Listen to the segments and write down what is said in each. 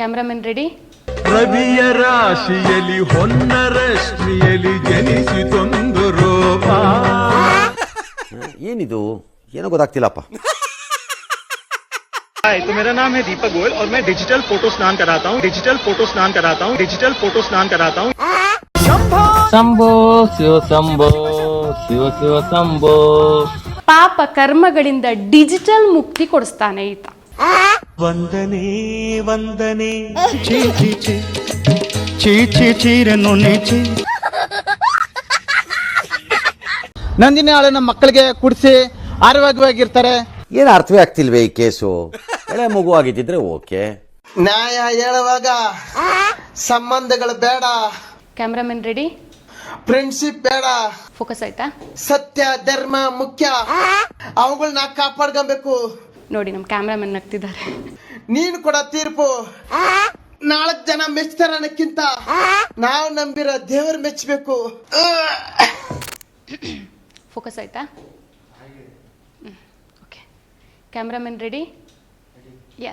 Cameraman ready ರವಿಯ ರಾಶಿಯಲ್ಲಿ ಹೊನ್ನರಶ್ಮಿಯಲ್ಲಿ ಜನಿಸಿತೊಂದು ರೂಪ ಏನಿದು ಏನೋ ಗೊತ್ತಾಗ್ತಿಲ್ಲಪ್ಪ हाय तो मेरा नाम है दीपक गोयल और मैं डिजिटल फोटो स्नान कराता हूँ डिजिटल फोटो स्नान कराता हूँ डिजिटल फोटो स्नान कराता हूँ ಶಂಭೋ ಶಿವ ಶಂಭೋ ಶಿವ ಶಿವ ಶಂಭೋ ಪಾಪ ಕರ್ಮಗಳಿಂದ ಡಿಜಿಟಲ್ ಮುಕ್ತಿ ಕೊಡಿಸ್ತಾನೆ ಈತ ವಂದನೆ ವಂದನೆ. ಚೀ ಚೀ ಚೀ ಚೀ ಚೀ ಚೀರನ್ನು ಚೀ ನಂದಿನಿ ಹಾಳು ನಮ್ಮ ಮಕ್ಕಳಿಗೆ ಕುಡಿಸಿ ಆರೋಗ್ಯವಾಗಿರ್ತಾರೆ. ಏನು ಅರ್ಥವೇ ಆಗ್ತಿಲ್ವೇ ಈ ಕೇಸು? ಎಳೆ ಮಗು ಆಗಿದ್ದಿದ್ರೆ ಓಕೆ. ನ್ಯಾಯ ಹೇಳುವಾಗ ಸಂಬಂಧಗಳು ಬೇಡ. Cameraman ready? ಫ್ರೆಂಡ್ಶಿಪ್ ಬೇಡ. ಫೋಕಸ್ ಆಯ್ತಾ? ಸತ್ಯ ಧರ್ಮ ಮುಖ್ಯ. ಅವುಗಳನ್ನ ಕಾಪಾಡ್ಕೊಬೇಕು. ನೋಡಿ ನಮ್ಮ ಕ್ಯಾಮ್ರಾಮನ್ ನಗ್ತಿದ್ದಾರೆ. ನೀನು ಕೊಡ ತೀರ್ಪು. ನಾಲ್ಕು ಜನ ಮೆಚ್ತಾರ ಅನ್ನಕ್ಕಿಂತ ನಾವು ನಂಬಿರೋ ದೇವರು ಮೆಚ್ಚಬೇಕು ಫೋಕಸ್ ಆಯ್ತಾ? ಓಕೆ ಕ್ಯಾಮ್ರಾಮನ್ ರೆಡಿ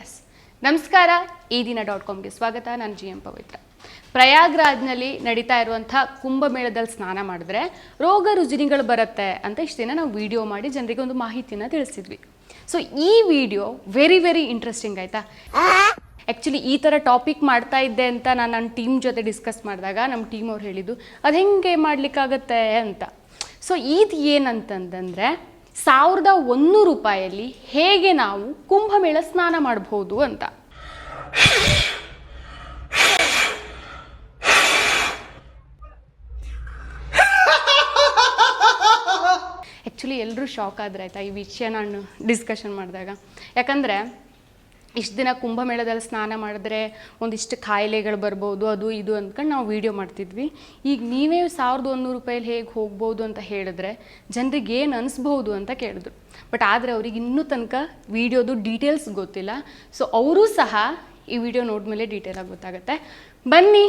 ಎಸ್ ನಮಸ್ಕಾರ ಈ ದಿನ ಡಾಟ್ ಕಾಮ್ಗೆ ಸ್ವಾಗತ. ನಾನು ಜಿ ಎಂ ಪವಿತ್ರ. ಪ್ರಯಾಗ್ರಾಜ್ನಲ್ಲಿ ನಡೀತಾ ಇರುವಂಥ ಕುಂಭಮೇಳದಲ್ಲಿ ಸ್ನಾನ ಮಾಡಿದ್ರೆ ರೋಗ ರುಜಿನಿಗಳು ಬರುತ್ತೆ ಅಂತ ಇಷ್ಟು ದಿನ ನಾವು ವಿಡಿಯೋ ಮಾಡಿ ಜನರಿಗೆ ಒಂದು ಮಾಹಿತಿಯನ್ನು ತಿಳಿಸಿದ್ವಿ ಸೊ ಈ ವಿಡಿಯೋ ವೆರಿ ವೆರಿ ಇಂಟ್ರೆಸ್ಟಿಂಗ್ ಆಯಿತಾ? ಆ್ಯಕ್ಚುಲಿ ಈ ಥರ ಟಾಪಿಕ್ ಮಾಡ್ತಾ ಇದ್ದೆ ಅಂತ ನಾನು ನನ್ನ ಟೀಮ್ ಜೊತೆ ಡಿಸ್ಕಸ್ ಮಾಡಿದಾಗ ನಮ್ಮ ಟೀಮ್ ಅವ್ರು ಹೇಳಿದ್ದು, ಅದು ಹೆಂಗೆ ಮಾಡಲಿಕ್ಕಾಗತ್ತೆ ಅಂತ? ಸೊ ಇದು ಏನಂತಂದರೆ, ಸಾವಿರದ ಒಂದು ರೂಪಾಯಲ್ಲಿ ಹೇಗೆ ನಾವು ಕುಂಭಮೇಳ ಸ್ನಾನ ಮಾಡಬಹುದು ಅಂತ. ಆ್ಯಕ್ಚುಲಿ ಎಲ್ಲರೂ ಶಾಕ್ ಆದರೆ ಆಯಿತಾ ಈ ವಿಷಯ ನಾನು ಡಿಸ್ಕಷನ್ ಮಾಡಿದಾಗ. ಯಾಕಂದರೆ ಇಷ್ಟು ದಿನ ಕುಂಭಮೇಳದಲ್ಲಿ ಸ್ನಾನ ಮಾಡಿದ್ರೆ ಒಂದಿಷ್ಟು ಕಾಯಿಲೆಗಳು ಬರ್ಬೋದು, ಅದು ಇದು ಅಂದ್ಕೊಂಡು ನಾವು ವೀಡಿಯೋ ಮಾಡ್ತಿದ್ವಿ. ಈಗ ನೀವೇ ಸಾವಿರದ ಒಂದೂರು ರೂಪಾಯಲ್ಲಿ ಹೇಗೆ ಹೋಗ್ಬೋದು ಅಂತ ಹೇಳಿದ್ರೆ ಜನರಿಗೆ ಏನು ಅನಿಸ್ಬೋದು ಅಂತ ಕೇಳಿದ್ರು. ಬಟ್ ಆದರೆ ಅವ್ರಿಗೆ ಇನ್ನೂ ತನಕ ವೀಡಿಯೋದು ಡೀಟೇಲ್ಸ್ ಗೊತ್ತಿಲ್ಲ. ಸೊ ಅವರೂ ಸಹ ಈ ವಿಡಿಯೋ ನೋಡಿದ್ಮೇಲೆ ಡೀಟೇಲಾಗಿ ಗೊತ್ತಾಗುತ್ತೆ. ಬನ್ನಿ,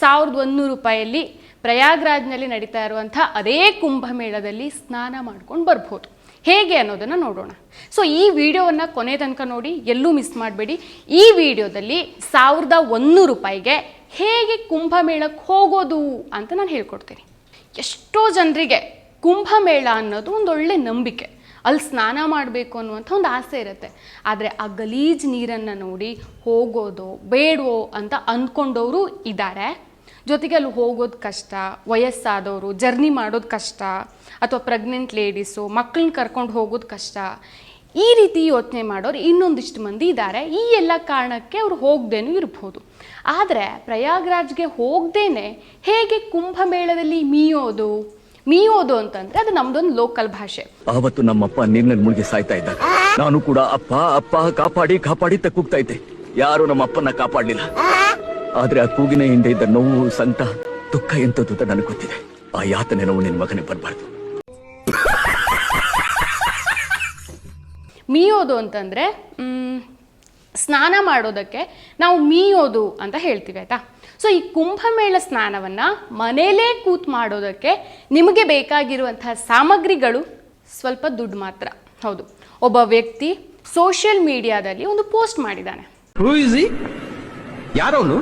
ಸಾವಿರದ ಒಂದೂರು ರೂಪಾಯಲ್ಲಿ ಪ್ರಯಾಗ್ರಾಜ್ನಲ್ಲಿ ನಡೀತಾ ಇರುವಂಥ ಅದೇ ಕುಂಭಮೇಳದಲ್ಲಿ ಸ್ನಾನ ಮಾಡ್ಕೊಂಡು ಬರ್ಬೋದು. ಹೇಗೆ ಅನ್ನೋದನ್ನು ನೋಡೋಣ. ಸೊ ಈ ವಿಡಿಯೋವನ್ನು ಕೊನೆ ತನಕ ನೋಡಿ, ಎಲ್ಲೂ ಮಿಸ್ ಮಾಡಬೇಡಿ. ಈ ವಿಡಿಯೋದಲ್ಲಿ ಸಾವಿರದ ಒಂದೂರು ರೂಪಾಯಿಗೆ ಹೇಗೆ ಕುಂಭಮೇಳಕ್ಕೆ ಹೋಗೋದು ಅಂತ ನಾನು ಹೇಳ್ಕೊಡ್ತೀನಿ. ಎಷ್ಟೋ ಜನರಿಗೆ ಕುಂಭಮೇಳ ಅನ್ನೋದು ಒಂದು ಒಳ್ಳೆ ನಂಬಿಕೆ. ಅಲ್ಲಿ ಸ್ನಾನ ಮಾಡಬೇಕು ಅನ್ನುವಂಥ ಒಂದು ಆಸೆ ಇರುತ್ತೆ. ಆದರೆ ಆ ಗಲೀಜ್ ನೀರನ್ನು ನೋಡಿ ಹೋಗೋದು ಬೇಡವೋ ಅಂತ ಅಂದ್ಕೊಂಡವರು ಇದ್ದಾರೆ ಜೊತೆಗೆ ಅಲ್ಲಿ ಹೋಗೋದು ಕಷ್ಟ, ವಯಸ್ಸಾದವರು, ಜರ್ನಿ ಮಾಡೋದು ಕಷ್ಟ, ಅಥವಾ ಪ್ರೆಗ್ನೆಂಟ್ ಲೇಡೀಸು ಮಕ್ಕಳನ್ನ ಕರ್ಕೊಂಡು ಹೋಗೋದು ಕಷ್ಟ. ಈ ರೀತಿ ಯೋಚನೆ ಮಾಡೋರು ಇನ್ನೊಂದಿಷ್ಟು ಮಂದಿ ಇದ್ದಾರೆ ಈ ಎಲ್ಲ ಕಾರಣಕ್ಕೆ ಅವರು ಹೋಗ್ದೇನೂ ಇರ್ಬೋದು. ಆದರೆ ಪ್ರಯಾಗ್ರಾಜ್ಗೆ ಹೋಗ್ದೇನೆ ಹೇಗೆ ಕುಂಭಮೇಳದಲ್ಲಿ ಮೀಯೋದು? ಮೀಯೋದು ಅಂತಂದ್ರೆ ಅದು ನಮ್ದೊಂದು ಲೋಕಲ್ ಭಾಷೆ. ಅವತ್ತು ನಮ್ಮಪ್ಪ ನೀರಿನಲ್ಲಿ ಮುಳುಗಿ ಸಾಯ್ತಾ ಇದ್ದಾಗ ನಾನು ಕೂಡ ಅಪ್ಪ ಅಪ್ಪ ಕಾಪಾಡಿ ಕಾಪಾಡಿ ತಕ್ಕೂಗ್ತಾ ಇದ್ದೆ. ಯಾರು ನಮ್ಮ ಅಪ್ಪನ ಕಾಪಾಡ್ಲಿಲ್ಲ. ಆದ್ರೆ ಆ ಕೂಗಿನ ಹಿಂದೆ ಇದ್ದ ನೋವು ಸಂತ ದುಃಖ ಎಂತದ್ದು ಅಂತ ನನಗೆ ಗೊತ್ತಿದೆ. ಆ ಯಾತನೆ ನೋವು ನಿನ್ ಮಗನಿಗೆ ಬರಬಾರ್ದು. ಮೀಯೋದು ಅಂತಂದರೆ ಸ್ನಾನ ಮಾಡೋದಕ್ಕೆ ನಾವು ಮೀಯೋದು ಅಂತ ಹೇಳ್ತೀವಿ ಆಯಿತಾ? ಸೊ ಈ ಕುಂಭಮೇಳ ಸ್ನಾನವನ್ನು ಮನೆಯಲ್ಲೇ ಕೂತ್ ಮಾಡೋದಕ್ಕೆ ನಿಮಗೆ ಬೇಕಾಗಿರುವಂತಹ ಸಾಮಗ್ರಿಗಳು ಸ್ವಲ್ಪ ದುಡ್ಡು ಮಾತ್ರ. ಹೌದು. ಒಬ್ಬ ವ್ಯಕ್ತಿ ಸೋಷಿಯಲ್ ಮೀಡಿಯಾದಲ್ಲಿ ಒಂದು ಪೋಸ್ಟ್ ಮಾಡಿದ್ದಾನೆ. ಯಾರವನು?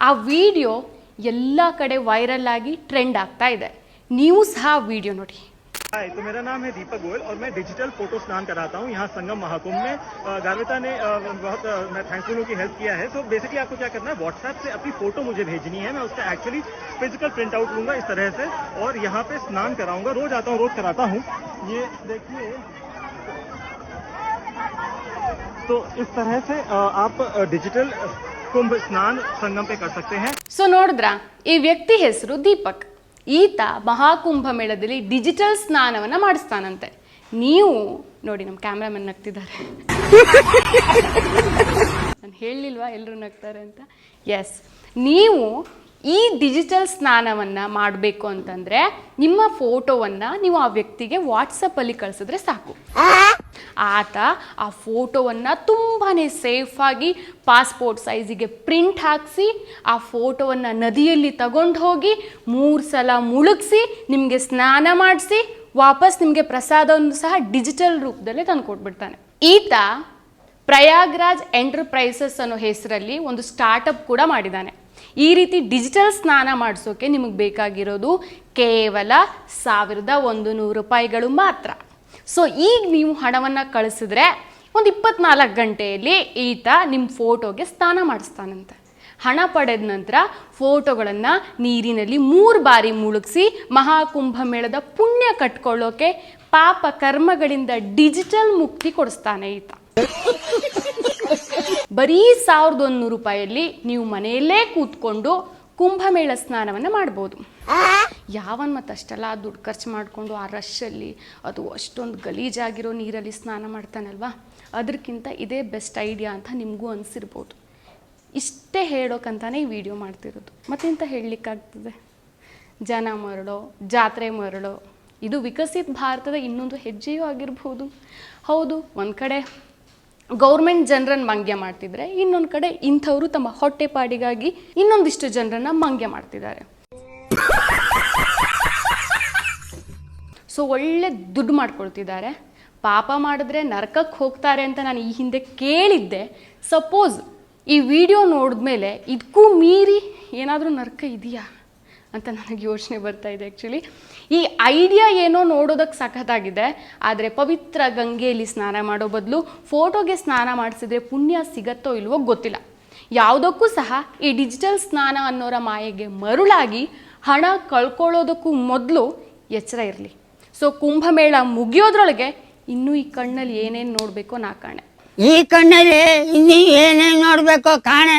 ಆ ವಿಡಿಯೋ ಎಲ್ಲ ಕಡೆ ವೈರಲ್ ಆಗಿ ಟ್ರೆಂಡ್ ಆಗ್ತಾ ಇದೆ. न्यूज़ हा वीडियो ನೋಡಿ हाय तो मेरा नाम है दीपक गोयल और मैं डिजिटल फ़ोटो स्नान कराता हूँ यहाँ संगम महाकुंभ में। गार्विता ने बहुत मैं थैंकफुल हूँ कि हेल्प किया है। तो बेसिकली आपको क्या करना है व्हाट्सएप से अपनी फ़ोटो मुझे भेजनी है। मैं उसका एक्चुअली फ़िज़िकल प्रिंट आउट लूँगा इस तरह से और यहाँ पे स्नान कराऊँगा। रोज आता हूँ रोज कराता हूँ। ये देखिए। तो इस तरह से आप डिजिटल कुंभ स्नान संगम पे कर सकते हैं। सुनोड्रा ये व्यक्ति है दीपक। ಈತ ಮಹಾಕುಂಭ ಮೇಳದಲ್ಲಿ ಡಿಜಿಟಲ್ ಸ್ನಾನವನ್ನು ಮಾಡಿಸ್ತಾನಂತೆ. ನೀವು ನೋಡಿ ನಮ್ಮ ಕ್ಯಾಮ್ರಾಮನ್ ನಗ್ತಿದ್ದಾರೆ. ನಾನು ಹೇಳಲಿಲ್ವಾ ಎಲ್ಲರೂ ನಗ್ತಾರೆ ಅಂತ? ಎಸ್ ನೀವು ಈ ಡಿಜಿಟಲ್ ಸ್ನಾನವನ್ನು ಮಾಡಬೇಕು ಅಂತಂದರೆ ನಿಮ್ಮ ಫೋಟೋವನ್ನು ನೀವು ಆ ವ್ಯಕ್ತಿಗೆ ವಾಟ್ಸಪ್ಪಲ್ಲಿ ಕಳಿಸಿದ್ರೆ ಸಾಕು. ಆತ ಆ ಫೋಟೋವನ್ನು ತುಂಬಾ ಸೇಫಾಗಿ ಪಾಸ್ಪೋರ್ಟ್ ಸೈಜಿಗೆ ಪ್ರಿಂಟ್ ಹಾಕಿಸಿ, ಆ ಫೋಟೋವನ್ನು ನದಿಯಲ್ಲಿ ತಗೊಂಡು ಹೋಗಿ ಮೂರು ಸಲ ಮುಳುಗಿಸಿ, ನಿಮಗೆ ಸ್ನಾನ ಮಾಡಿಸಿ, ವಾಪಸ್ ನಿಮಗೆ ಪ್ರಸಾದವನ್ನು ಸಹ ಡಿಜಿಟಲ್ ರೂಪದಲ್ಲೇ ತಂದು ಕೊಟ್ಬಿಡ್ತಾನೆ. ಈತ ಪ್ರಯಾಗ್ರಾಜ್ ಎಂಟರ್ಪ್ರೈಸಸ್ ಅನ್ನೋ ಹೆಸರಲ್ಲಿ ಒಂದು ಸ್ಟಾರ್ಟಪ್ ಕೂಡ ಮಾಡಿದ್ದಾನೆ ಈ ರೀತಿ ಡಿಜಿಟಲ್ ಸ್ನಾನ ಮಾಡಿಸೋಕೆ ನಿಮಗೆ ಬೇಕಾಗಿರೋದು ಕೇವಲ ಸಾವಿರದ ಒಂದು ನೂರು ರೂಪಾಯಿಗಳು ಮಾತ್ರ. ಸೊ ಈಗ ನೀವು ಹಣವನ್ನು ಕಳಿಸಿದ್ರೆ ಒಂದು ಇಪ್ಪತ್ನಾಲ್ಕು ಗಂಟೆಯಲ್ಲಿ ಈತ ನಿಮ್ಮ ಫೋಟೋಗೆ ಸ್ನಾನ ಮಾಡಿಸ್ತಾನಂತೆ. ಹಣ ಪಡೆದ ನಂತರ ಫೋಟೋಗಳನ್ನು ನೀರಿನಲ್ಲಿ ಮೂರು ಬಾರಿ ಮುಳುಗಿಸಿ ಮಹಾಕುಂಭಮೇಳದ ಪುಣ್ಯ ಕಟ್ಕೊಳ್ಳೋಕೆ ಪಾಪ ಕರ್ಮಗಳಿಂದ ಡಿಜಿಟಲ್ ಮುಕ್ತಿ ಕೊಡಿಸ್ತಾನೆ ಈತ. ಬರೀ ಸಾವಿರದ ಒಂದೂರು ರೂಪಾಯಲ್ಲಿ ನೀವು ಮನೆಯಲ್ಲೇ ಕೂತ್ಕೊಂಡು ಕುಂಭಮೇಳ ಸ್ನಾನವನ್ನು ಮಾಡ್ಬೋದು. ಯಾವನ್ ಮತ್ತು ಅಷ್ಟೆಲ್ಲ ದುಡ್ಡು ಖರ್ಚು ಮಾಡಿಕೊಂಡು ಆ ರಶ್ಶಲ್ಲಿ ಅದು ಅಷ್ಟೊಂದು ಗಲೀಜಾಗಿರೋ ನೀರಲ್ಲಿ ಸ್ನಾನ ಮಾಡ್ತಾನಲ್ವಾ? ಅದಕ್ಕಿಂತ ಇದೇ ಬೆಸ್ಟ್ ಐಡಿಯಾ ಅಂತ ನಿಮಗೂ ಅನಿಸಿರ್ಬೋದು. ಇಷ್ಟೇ ಹೇಳೋಕ್ಕಂತಾನೆ ಈ ವಿಡಿಯೋ ಮಾಡ್ತಿರೋದು. ಮತ್ತೆಂತ ಹೇಳಲಿಕ್ಕಾಗ್ತದೆ? ಜನ ಮರಳೋ ಜಾತ್ರೆ ಮರಳೋ ಇದು ವಿಕಸಿತ ಭಾರತದ ಇನ್ನೊಂದು ಹೆಜ್ಜೆಯೂ ಆಗಿರ್ಬೋದು. ಹೌದು ಒಂದು ಕಡೆ ಗೌರ್ಮೆಂಟ್ ಜನರನ್ನು ಮಂಗ್ಯ ಮಾಡ್ತಿದ್ರೆ ಇನ್ನೊಂದು ಕಡೆ ಇಂಥವರು ತಮ್ಮ ಹೊಟ್ಟೆಪಾಡಿಗಾಗಿ ಇನ್ನೊಂದಿಷ್ಟು ಜನರನ್ನ ಮಂಗ್ಯ ಮಾಡ್ತಿದ್ದಾರೆ. ಸೊ ಒಳ್ಳೆ ದುಡ್ಡು ಮಾಡ್ಕೊಳ್ತಿದ್ದಾರೆ. ಪಾಪ ಮಾಡಿದ್ರೆ ನರಕಕ್ಕೆ ಹೋಗ್ತಾರೆ ಅಂತ ನಾನು ಈ ಹಿಂದೆ ಕೇಳಿದ್ದೆ. ಸಪೋಸ್ ಈ ವಿಡಿಯೋ ನೋಡಿದ್ಮೇಲೆ ಇದಕ್ಕೂ ಮೀರಿ ಏನಾದರೂ ನರಕ ಇದೆಯಾ? ಅಂತ ನನಗೆ ಯೋಚನೆ ಬರ್ತಾ ಇದೆ ಆ್ಯಕ್ಚುಲಿ ಈ ಐಡಿಯಾ ಏನೋ ನೋಡೋದಕ್ಕೆ ಸಖತ್ತಾಗಿದೆ, ಆದರೆ ಪವಿತ್ರ ಗಂಗೆಯಲ್ಲಿ ಸ್ನಾನ ಮಾಡೋ ಬದಲು ಫೋಟೋಗೆ ಸ್ನಾನ ಮಾಡಿಸಿದ್ರೆ ಪುಣ್ಯ ಸಿಗತ್ತೋ ಇಲ್ವೋ ಗೊತ್ತಿಲ್ಲ. ಯಾವುದಕ್ಕೂ ಸಹ ಈ ಡಿಜಿಟಲ್ ಸ್ನಾನ ಅನ್ನೋರ ಮಾಯೆಗೆ ಮರುಳಾಗಿ ಹಣ ಕಳ್ಕೊಳ್ಳೋದಕ್ಕೂ ಮೊದಲು ಎಚ್ಚರ ಇರಲಿ. ಸೊ ಕುಂಭಮೇಳ ಮುಗಿಯೋದ್ರೊಳಗೆ ಇನ್ನೂ ಈ ಕಣ್ಣಲ್ಲಿ ಏನೇನು ನೋಡಬೇಕೋ ನಾ ಕಾಣೆ. ಈ ಕಣ್ಣಲ್ಲಿ ಇನ್ನೂ ಏನೇನು ನೋಡಬೇಕೋ ಕಾಣೆ.